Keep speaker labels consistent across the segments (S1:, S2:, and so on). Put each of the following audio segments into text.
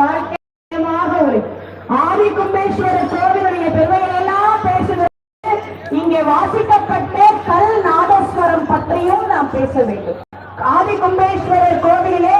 S1: வாழ்க்கையமாக ஒரு ஆதி கும்பேஸ்வர கோவிலுடைய பெருமையை எல்லாம் பேசுகிறது. இங்கே வாசிக்கப்பட்ட கல் நாதஸ்வரம் பற்றியும் நாம் பேச வேண்டும். ஆதி கும்பேஸ்வரர் கோவிலே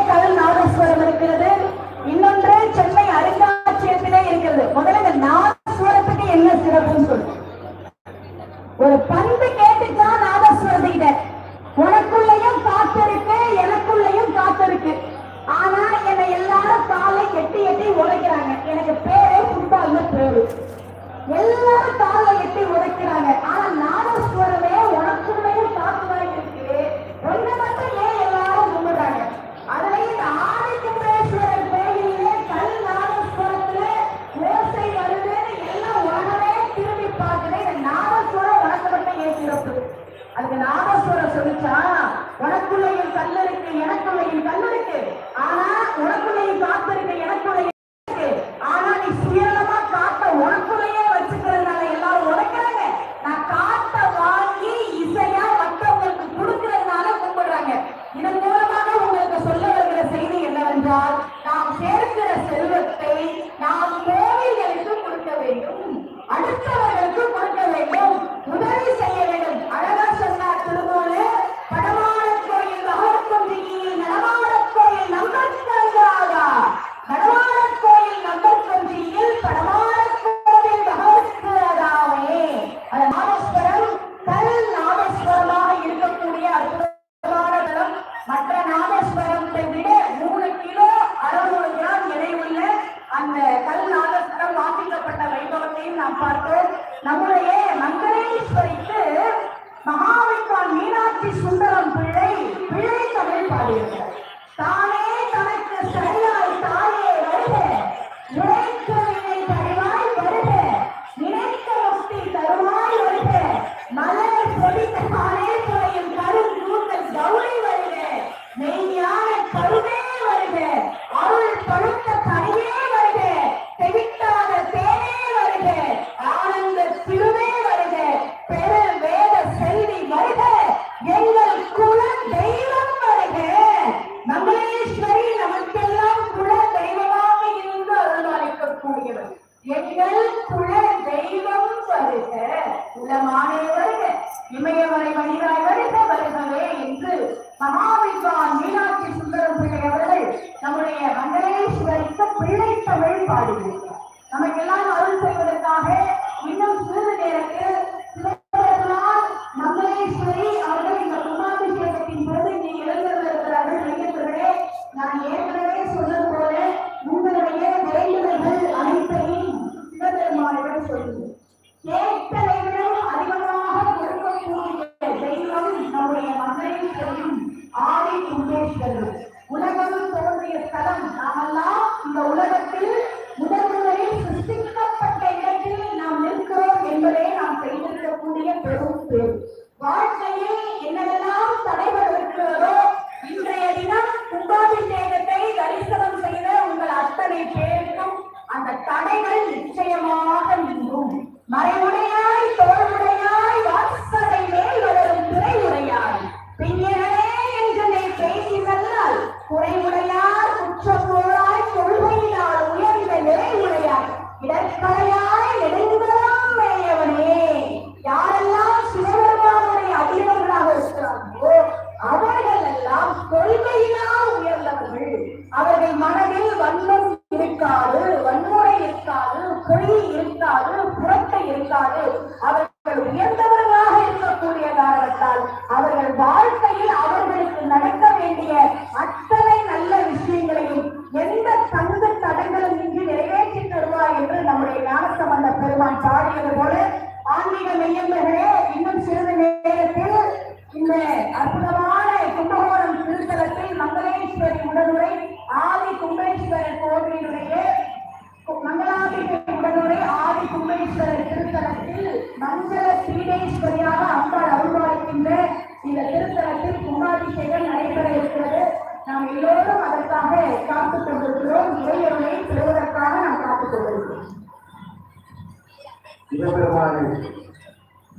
S1: சிவபெருமானை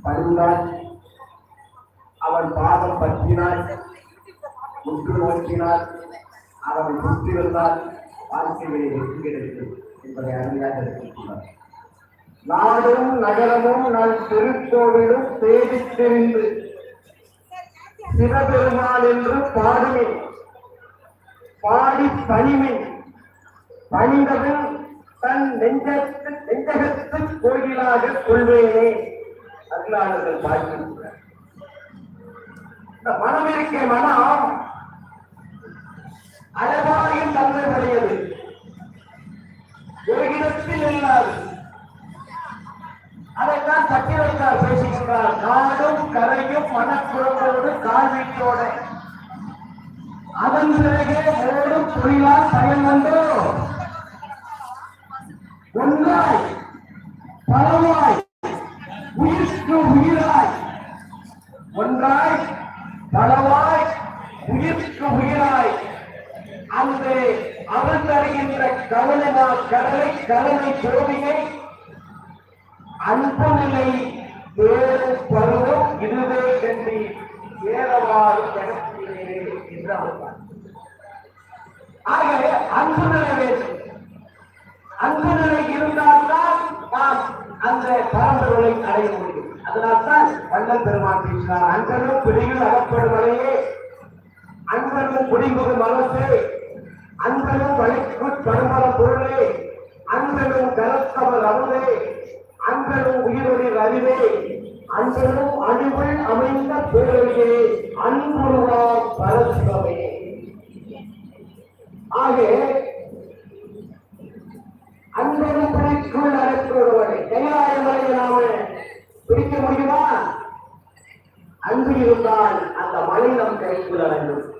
S2: பணிந்தால் அவன் பாதம் பற்றினாள் முற்று நோக்கினால் அவனை சுற்றிருந்தால் வாழ்க்கையிலே வெற்றி கிடைக்கும் என்பதை அருமையாக இருக்கின்றார் நாடும் நகரமும் நான் திருக்கோவிலும் தேடி தெரிந்து சிவபெருமான் என்று பாடுவேன். பாடி பணிவேன். பணிந்ததும் தன் நெஞ்சத்து நெஞ்சகத்து கோயிலாக கொள்வேனே அருளாளர்கள் பாடியிருக்கிறார். இந்த மனம் இருக்க மனம் அழகாயும் தன்மை உடையது ஒரு இடத்தில் இல்லாது அதைத்தான் சத்திரத்தார் பேசுகின்றார். காடும் கரையும் மனக்குறவோடு கால்வீட்டோட. அதன் பிறகே ஓடும் தொழிலால் பயன் வந்தோம் ஒன்றாய் பலவாய் உயிர்க்கு உயிராய். ஒன்றாய் பலவாய் உயிர்க்கு உயிராய். அன்று அவன் தருகின்ற கவனமா கடலை கடலை சோதியை அன்பு நிலை வேறு பருவம் இதுவே என்று ஏறவாறு கிடக்கிறே என்று அவர் ஆகவே அன்பு நிலை வேண்டும். அன்பு நிலை இருந்தால்தான் நாம் அந்த பரம்பொருளை அடைய முடியும் அதனால்தான் வள்ளல் பெருமான் பேசினார் அன்பனும் பிடிகள் அகப்படுவதையே அன்பனும் குடிமுக மனசே அன்பனும் வழிக்கு பருமர பொருளே அன்பனும் கலத்தவர் அருளே அன்பனும் உயிருடைய அறிவே அன்பனும் அழிவுள் அமைந்த பேரழியே அன்புருவா பரசிவமே ஆக அன்பனும் பிடிக்குள் அழைத்து அழைப்படுவதை கைலாயமலை நாம பிடிக்க முடியுமா? அன்பு இருந்தால் அந்த மலை நம் கைக்குள் அடங்கும்.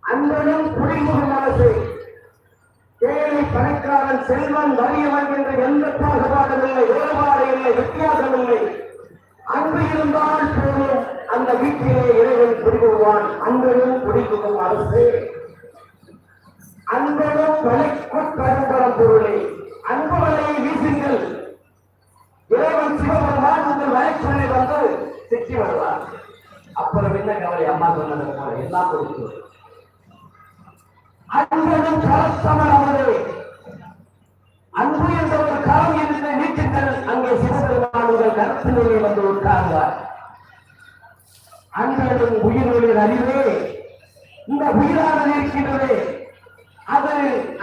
S2: அன்பனும் குடிமுக ஏழை பணக்காரன் செல்வன் வலியவன் என்ற எந்த பாகுபாடும் இல்லை வேறுபாடு இல்லை வித்தியாசம் இல்லை. அன்பு இருந்தால் போதும் அந்த வீட்டிலே இறைவன் குடிபுகுவான். அன்பனும் குடிபுகும் அரசு. அன்பனும் கொலைக்கு கரும்பரம் பொருளே. அன்பு வலையை வீசுங்கள். இறைவன் சிவபெருமான் உங்கள் வலைச்சொல்லை வந்து சிக்கி வருவார் அப்புறம் என்ன கவலை? அம்மா சொன்னது போல எல்லாம் கொடுத்து அன்பனும் கலசமர் அவரே. அன்பு என்ற ஒரு கரம் இருந்து நீட்டுங்கள் அங்கே சிவபெருமான் கருத்தினுடைய வந்து உட்கார்ந்தார். அன்பனும் உயிர்களின் அறிவே இந்த உயிரானது இருக்கின்றது அது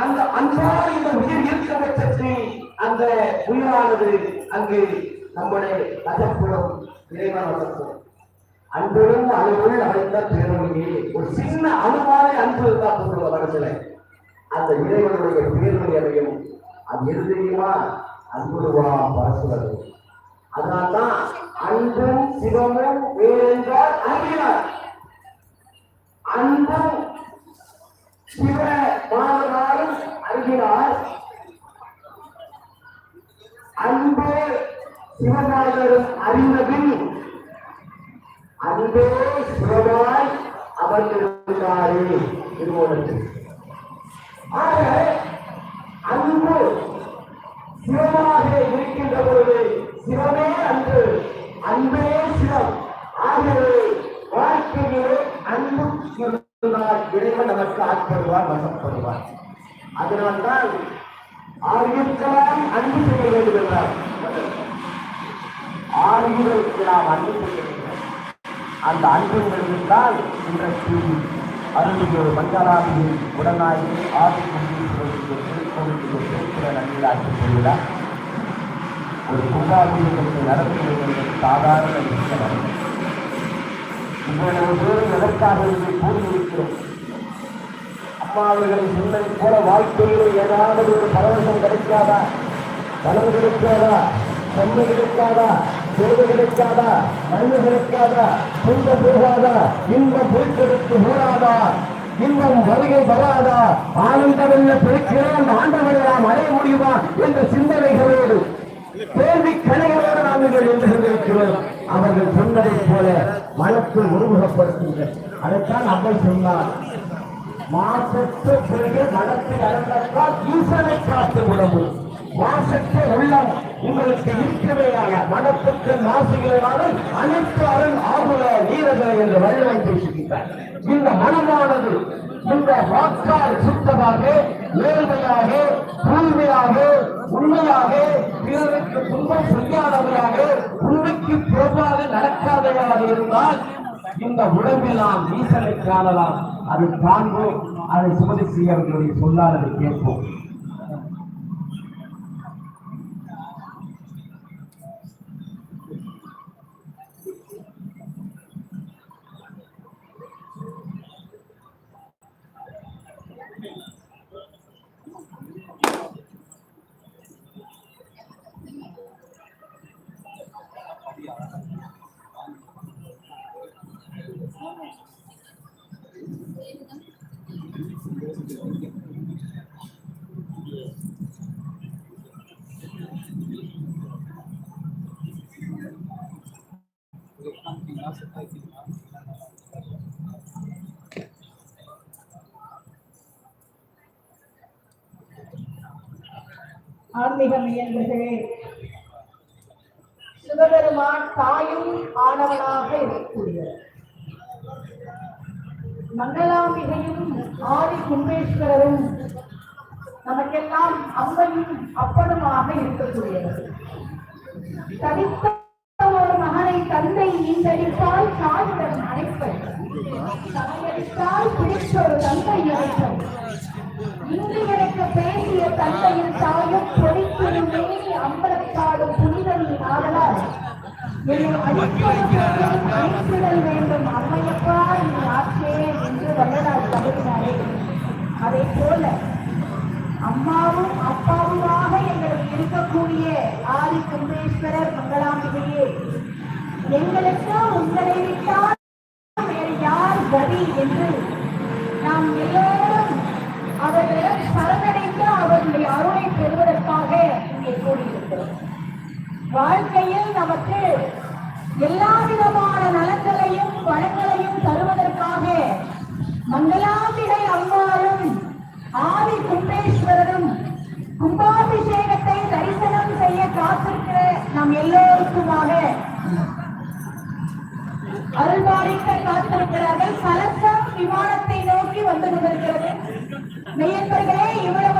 S2: அந்த அன்பான இந்த உயிர் இருக்க பட்சத்தில் அந்த உயிரானது அங்கு நம்முடைய வசப்படும் இறைவன் வசப்படும் அன்புடன் அணுகுள் அமைந்த பேரொழியே ஒரு சின்ன அணுவான அன்பு இருந்தா போதும் மனசுல அந்த இறைவனுடைய பேரொழி அடையும். அது எழுதியுமா அன்புருவா பரசுவது அதனால்தான் அன்பும் சிவமும் வேறென்றால் அறிகிறார். அன்பும் சிவ மாணவரும் அறிகிறார். அன்பு சிவநாதரும் அறிந்தபின் அன்பே சிவமாய் அமர்ந்திருந்தாரே திருவோணத்தில். ஆக அன்பு சிவமாக இருக்கின்ற பொழுது சிவமே அன்பு அன்பே சிவம் ஆகவே வாழ்க்கையிலே அன்பு இருந்தால் இறைவன் நமக்கு ஆட்படுவார் வசப்படுவார் அதனால்தான் ஆரியர்களால் அன்பு செய்ய வேண்டும் என்றார் ஆரியர்களுக்கு நாம் அன்பு செய்ய வேண்டும் அந்த அன்பின் இருந்தால் இன்றைக்கு அருள்மிகு மஞ்சளாமியின் உடனாகி ஆதி குண்டீஸ்வரருக்கு திருக்கோவிலுக்கு திருக்குற நன்னிலாட்சி திருவிழா ஒரு கும்பாபிஷேகத்தை நடத்துவது சாதாரண விஷயம். இவ்வளவு பேரும் எதற்காக இங்கே கூறியிருக்கிறோம்? அம்மா அவர்களை சொன்னதை போல வாழ்க்கையில் ஏதாவது ஒரு பரவசம் கிடைக்காதா? பலம் கிடைக்காதா? சென்னை கிடைக்காதா? சேவை கிடைக்காதா நன்மை போகாத இன்ப போகாதா இன்பம் பொருட்களுக்கு மூடாதா இன்பம் வருகை வராதா ஆனந்தமெல்ல பிடிக்கிறோம் ஆண்டவரை நாம் அடைய முடியுமா என்ற சிந்தனைகளோடு கேள்வி கணைகளோடு நாங்கள் என்று கொண்டிருக்கிறோம். அவர்கள் சொன்னதைப் போல மனத்தில் உருவகப்படுத்துங்கள். அதைத்தான் அம்மை சொன்னார். மாசற்ற பிறகு மனத்தில் அறந்தால் ஈசனை காத்து உணவு மாசற்ற உள்ளம் உங்களுக்கு இருக்கவேயாக மனத்துக்கு நாசிகளான அனைத்து அரண் ஆகுல வீரர்கள் என்று வல்லமை பேசுகின்றார். இந்த மனமானது இந்த வாக்கால் சுத்தமாக நேர்மையாக தூய்மையாக உண்மையாக பிறருக்கு துன்பம் செய்யாதவராக உண்மைக்கு புறம்பாக நடக்காதவராக இருந்தால் இந்த உடம்பில் நாம் ஈசனை காணலாம். அது காண்போம் அதை சுமதி செய்யவர்களுடைய சொல்லாததை கேட்போம்.
S1: ஆன்மீக மையங்களே சிவபெருமான் தாயும் ஆனவனாக இருக்கக்கூடியவர். மங்களாம்பிகையும் ஆதி கும்பேஸ்வரரும் நமக்கெல்லாம் அம்மையும் அப்பனுமாக இருக்கக்கூடியவர். தனித்த ஒரு மகனை தந்தை ஈந்தடித்தால் தாயுடன் அணைப்பர் பிடித்த ஒரு தந்தை அழைப்பர் இன்று எனக்கு பேசிய தந்தையின் தாயும் மேனி அம்பலத்தாடும் புனிதனி ஆதலால் என்னை அடிப்பதும் அழைத்திடல் வேண்டும் அம்மையப்பா நீ ஆச்சே என்று வல்லநாள் கருதினாரே. அதே போல அம்மாவும் அப்பாவுமாக எங்களுக்கு இருக்கக்கூடிய ஆதி கும்பேஸ்வரர் மங்களாம்பிகையே எங்களுக்கு உங்களை விட்டால் கூடியிருக்கிறோம் வாழ்க்கையில் நமக்கு எல்லா விதமான நலன்களையும் வளங்களையும் தருவதற்காக மங்களாம்பிகை அம்மாளும் ஆதி கும்பேஸ்வரரும் கும்பாபிஷேகத்தை தரிசனம் செய்ய காத்திருக்கிற நம் எல்லோருக்குமாக அருள்பாலிக்க காத்திருக்கிறார்கள். கலசம் விமானத்தை நோக்கி வந்து கொண்டிருக்கிறது. மெய்யன்பர்களே இவ்வளவு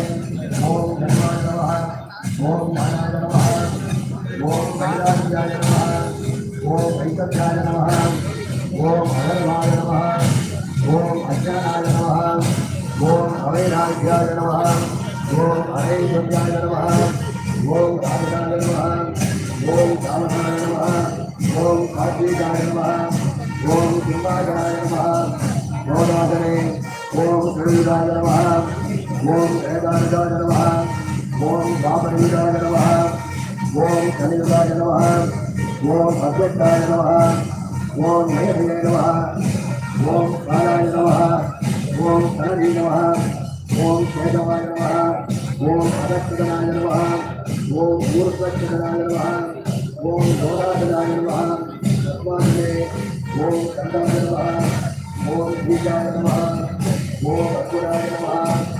S2: ஓம் தர்மாய நமः ஓம் மானாய நமः ஓம் கைலாசியாய நமः ஓம் வைத்தத்யாய நமः
S3: ஓம் அகர்வாய நம ஓம் அஜானாய நம ஓம் அவைராஜ்யாய நம ஓம் அரைஜாய நம ஓம் ராஜாய நம ஓம் காமனாய நம ஓம் கார்த்திகாய நம ஓம் சிம்மாஜாய நம ஓதாதனே ஓம் திருவிதாய நம ஓம் வேதாந்தாய நம ஓம் காமனீதாய நம ஓம் கலிதாய நம ஓம் அத்வத்தாய நம ஓம் மேதையே நம ஓம் காலாய நம ஓம் கனதி நம ஓம் கேதவாய நம ஓம் அதக்கிதனாய நம ஓம் ஊர்வச்சனாய நம ஓம் கோதாதனாய நம தஸ்மாதே ஓம் கண்டாய நம ஓம் பீஜாய நம ஓம் அசுராய நம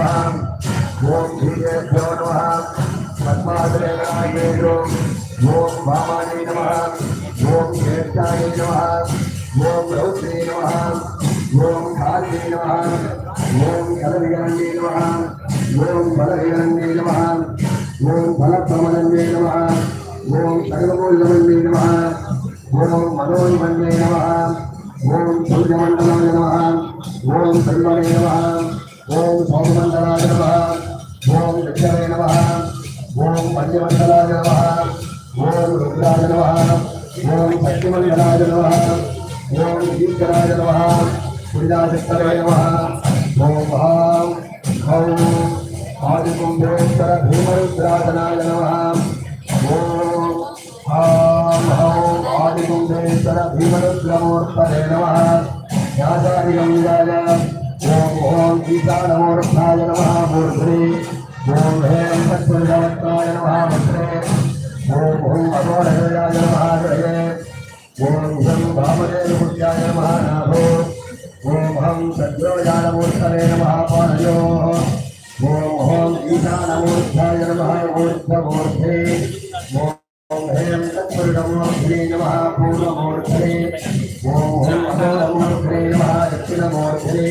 S3: ஓம் சர்வமூலமன்யே நம ஓம் மனோன்மன்யே நம ஓம் சூரியமண்டலாய நம ஓம் சர்வணே நம ஓம் சோமமண்டலாய நம ஓம் விஷ்ணவே நம ஓம் பஞ்சமண்டலாய நம ஓம் ருத்ராய நம ஓம் சக்திமண்டலாய நம ஓம் ஈஸ்வராய நம புரிதாசக்தவே நம ஓம் ஆம் ஔம் ஆதிகும்பேஸ்வர பீமருத்ராஜனாய நம ஆம் ஔம் ஆதிகும்பேஸ்வர பீமருத்ரமூர்த்தவே நமः ஞாசாதிகம்யாய ஓம் ஓம் ஈசானமூர்த்தாய நமः மூர்த்தினி ஓம் ஹேம் தத்வந்தவத்தாய நமः மத்ரே ஓம் ஓம் அகோரகயாய நமः ஹரயே ஓம் ஹம் வாமதேவமூர்த்தியாய நமः நாபோ ஓம் ஹம் சத்ரோஜானமூர்த்தவே நமः பாணயோ ஓம் ஓம் ஈசானமூர்த்தாய நமः மூர்த்தமூர்த்தே ஓம் ஓம் ஹேம் தத்வந்தமூர்த்தினே நமः பூர்ணமூர்த்தே ஓம் ஹம் அகோரமூர்த்தினே நமः தட்சிணமூர்த்தினே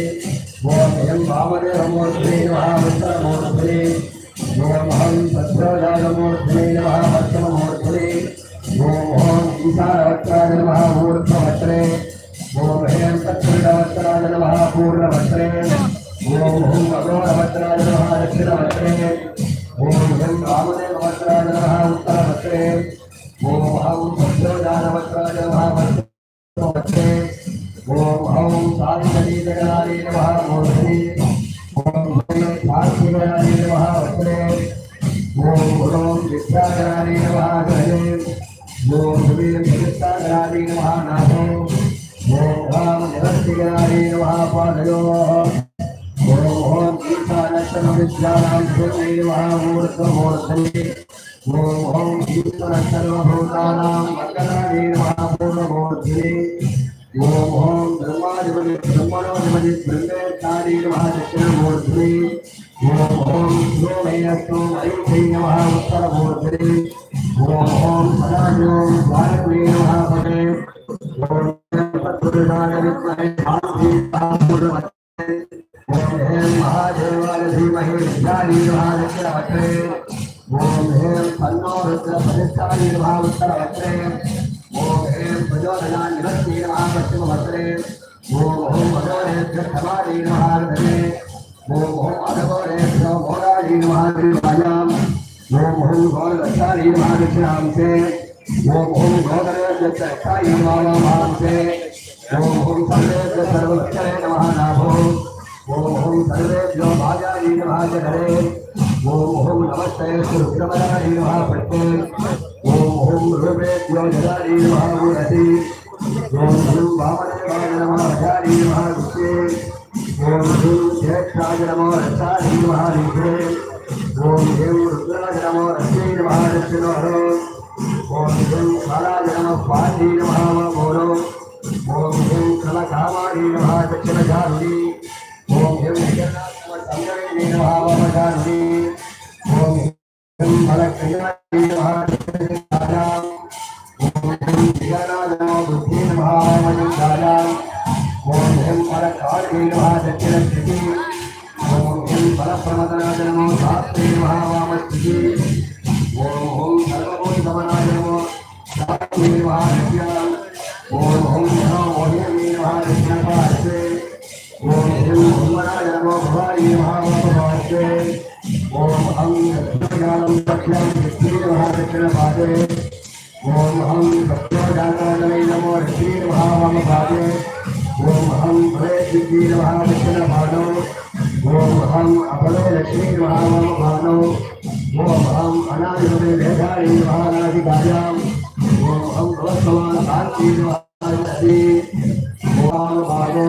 S3: ஓம் ஹம் வாமதேவமூர்த்தினே நமः உத்தரமூர்த்தினே ஓம் ஹம் சத்ரோஜானமூர்த்தினே நமः பத்மமூர்த்தினே ஓம் ஓம் ஈசானவத்ராய நமः மூர்த்தவத்ரே ஓம் ஹேம் தத்வந்தவத்ராய நமः பூர்ணவத்ரே ஓம் ஹம் அகோரவத்ராய நமः தட்சிணவத்ரே ஓம் ஹம் வாமதேவவத்ராய நமः உத்தரவத்ரே ஓம் ஹம் சத்ரோஜானவத்ராய நமः பத்மவத்ரே ஓம் ஹம் சாதிகதீதகராய நமः மூர்த்தினே ஓம் ஹம் சாதிகராய நமः வத்ரே ஓம் ஓம் வித்யாகராய நமः கிரகே ஓம் ஹ்ரீம் வித்யாகராய நமः நாதோ ஓம் ராம் நிரஸ்திகராய நமः பாதயோ ஓம் ஓம் ஈசானத்தன வித்யானாம் சுரே நமः மூர்த்தமூர்த்தனே ஓம் ஓம் ஈஸ்வர சர்வபூதானாம் மங்களாய நமः பூர்ணமூர்த்தினே ஓம் ஓம் பிரம்மாதிபதி பிரம்மணோதிபதி பிரம்மேத்தாரி நமः தட்சிணமூர்த்தினே ஓம் ஓம் சோமேயஸ்தோ ஐத்தை நமः உத்தரமூர்த்தினே ஓம் ஓம் சதாஜோம் பாரத்மே நமः பதே श्रीमहेश्वरानीर्भावत्तरवक्रे ओम ऐं फन्नो रुद्रपरिष्ठानीर्भावत्तरवक्रे ॐ ऐं प्रजोदनानिवत्तीर्भावत्तमवक्रे ॐ ॐ भगवरेभ्यर्थमानीर्भावधने ॐ ॐ अधवरेभ्यो घोरानीर्भावभाजाम् ॐ ॐ घोरदत्तानीर्भाविश्रांसे ॐ ॐ घोरदत्तानीर्भावांसे ॐ ॐ सर्वेभ्य सर्वक्षरे नमः नाभो ओम ओम सर्वेभ्यो भाजाय नमः जगरे नमस्ते सुक्रमणाय नमः प्रत्ये ओम ओम रूपेभ्यो जगाय नमः ओम ह्रूं वामदेवाय नमः भजाय नमः गुप्ते ओम ह्रूं ज्येष्ठाय नमो रसाय नमः ऋषे ओम ह्रूं रुद्राय नमो रस्ये नमः दक्षिणोहरो ओम ह्रूं कालाय नमः पाणी नमः मौरो ओम ह्रूं कलकामाणी नमः दक्षिणधारुणी ஓம் எம் ஜனாத்ம மகாமகாந்தி ஓம் எம் மலக்கியாதி மகாஜனாம் ஓம் எம் ஜனாதமோ புத்தி மகாமகாந்தாயாம் ஓம் எம் மலக்கார்கி மகாசத்திரஸ்தி ஓம் எம் பலப்பிரமதனாதனமோ சாஸ்திரி மகாவாமஸ்தி ஓம் ஓம் சர்வபூரி சமனாதனமோ சாஸ்திரி மகாஜனாம் ஓம் ஓம் மனோ மோகினி மகாஜனாபாஸ்தே ओम हम ज्ञानम रक्षण विष्णुर्भादक्षिण भागे ओम हम भक्तोजानादय नमो ऋषिर्भावम भागे ओम हम भयशीर्भादक्षिण भागो ओम हम अभयशीर्भावम भागो ओम हम अनादिभानादिभाजाम ओम हम भगवत्समान भारतीर्भागे ओम भागो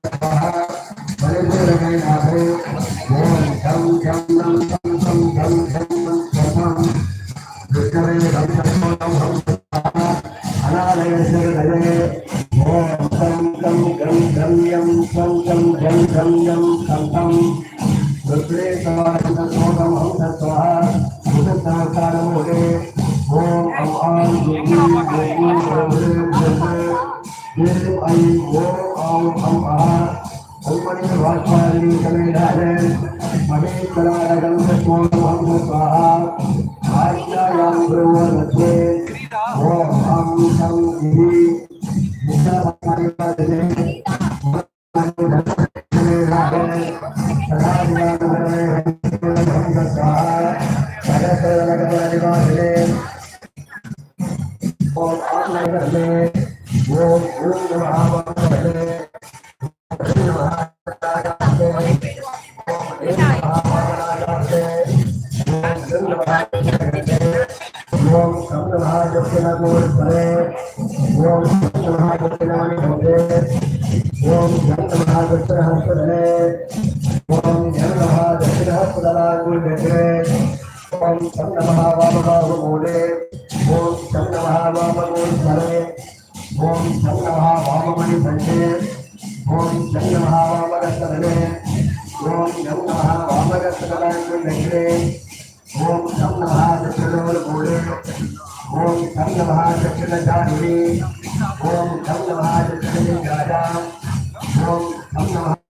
S3: ஆதிவாசனே ஓம் ஆத்மகர்மே ஓம் ஓம் ஆவாகர்மே ओम धम नमः दक्षिणचारिणे ओम धम नमः दक्षिणे राजा ओम धम नमः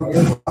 S3: Gracias.